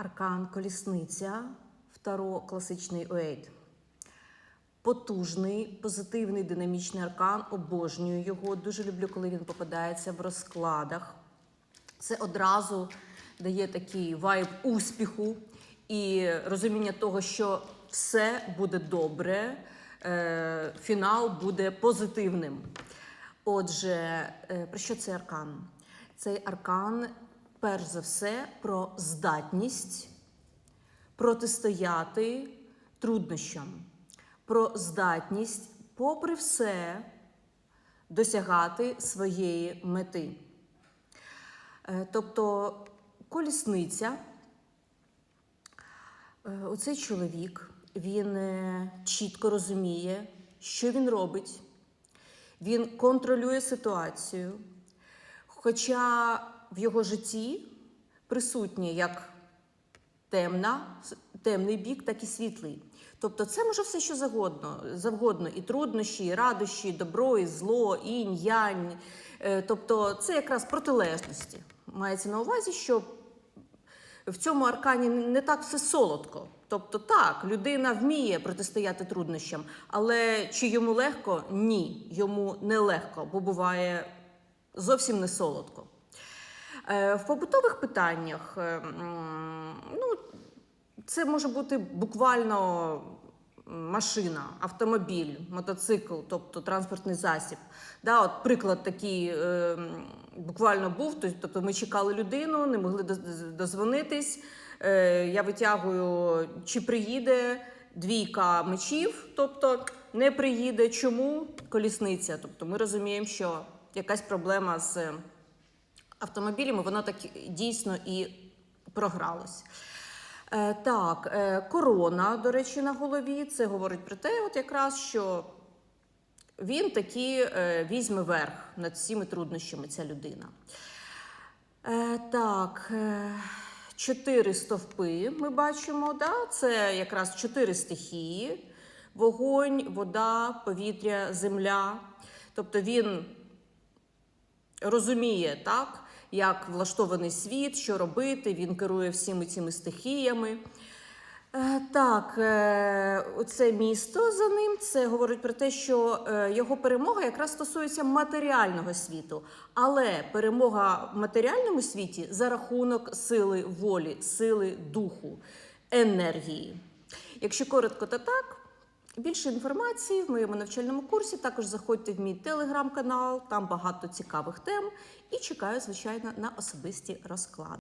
Аркан Колісниця, Второ класичний Уейт. Потужний, позитивний, динамічний аркан. Обожнюю його. Дуже люблю, коли він попадається в розкладах. Це одразу дає такий вайб успіху і розуміння того, що все буде добре, е, фінал буде позитивним. Отже, е, про що цей аркан? Цей аркан, перш за все, про здатність протистояти труднощам, про здатність, попри все, досягати своєї мети. Е, Тобто колісниця, е, оцей чоловік, він е, чітко розуміє, що він робить, він контролює ситуацію, хоча в його житті присутнє як темна, темний бік, так і світлий. Тобто це може все що завгодно, завгодно і труднощі, і радощі, і добро, і зло, інь, янь. Е, Тобто це якраз протилежності. Мається на увазі, що в цьому аркані не так все солодко. Тобто, так, людина вміє протистояти труднощам, але чи йому легко? Ні, йому не легко, бо буває зовсім не солодко. Е, В побутових питаннях е, ну, це може бути буквально машина, автомобіль, мотоцикл, тобто транспортний засіб. Да, от приклад такий е, буквально був. Тобто ми чекали людину, не могли дозвонитись. Е, я витягую, чи приїде двійка мечів, тобто не приїде. Чому колісниця? Тобто ми розуміємо, що якась проблема з автомобілями, воно так дійсно і програлось. Е, так, е, корона, до речі, на голові. Це говорить про те, от якраз, що він таки е, візьме верх над всіми труднощами, ця людина. Так, чотири стовпи ми бачимо. Да? Це якраз чотири стихії: вогонь, вода, повітря, земля. Тобто він розуміє, так, як влаштований світ, що робити, він керує всіми цими стихіями. Е, Так, е, це місто за ним. Це говорить про те, що е, його перемога якраз стосується матеріального світу. Але перемога в матеріальному світі за рахунок сили волі, сили духу, енергії. Якщо коротко, то так. Більше інформації в моєму навчальному курсі. Також заходьте в мій телеграм-канал, там багато цікавих тем. І чекаю, звичайно, на особисті розклади.